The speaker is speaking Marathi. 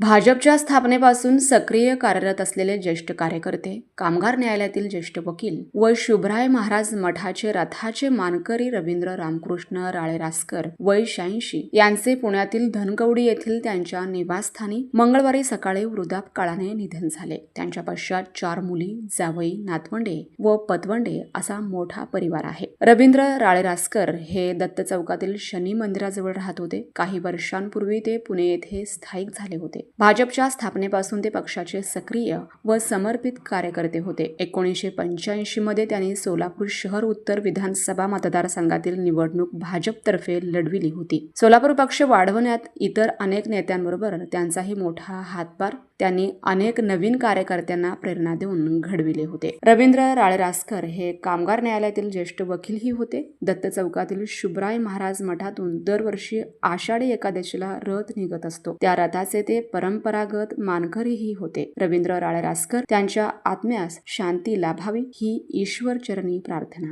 भाजपच्या स्थापनेपासून सक्रिय कार्यरत असलेले ज्येष्ठ कार्यकर्ते कामगार न्यायालयातील ज्येष्ठ वकील व शुभराय महाराज मठाचे रथाचे मानकरी रवींद्र रामकृष्ण राळेरासकर वय शहाऐंशी यांचे पुण्यातील धनकवडी येथील त्यांच्या निवासस्थानी मंगळवारी सकाळी वृद्धापकाळाने निधन झाले. त्यांच्या पश्चात चार मुली जावई नातवंडे व पतवंडे असा मोठा परिवार आहे. रवींद्र राळेरासकर हे दत्त चौकातील शनी मंदिराजवळ राहत होते. काही वर्षांपूर्वी ते पुणे येथे स्थायिक झाले होते. भाजपच्या स्थापनेपासून ते पक्षाचे सक्रिय व समर्पित कार्यकर्ते होते. एकोणीसशे पंच्याऐंशी मध्ये त्यांनी सोलापूर शहर उत्तर विधानसभा मतदारसंघातील निवडणूक भाजपतर्फे लढविली होती. सोलापूर पक्ष वाढवण्यात इतर अनेक नेत्यांबरोबर त्यांचाही मोठा हातभार त्यांनी अनेक नवीन कार्यकर्त्यांना प्रेरणा देऊन घडविले होते. रवींद्र राळेरासकर हे कामगार न्यायालयातील ज्येष्ठ वकीलही होते. दत्त चौकातील शुभराय महाराज मठातून दरवर्षी आषाढी एकादशीला रथ निघत असतो. त्या रथाचे ते परंपरागत मानकरीही होते. रवींद्र राळेरासकर त्यांच्या आत्म्यास शांती लाभावी ही ईश्वर चरणी प्रार्थना.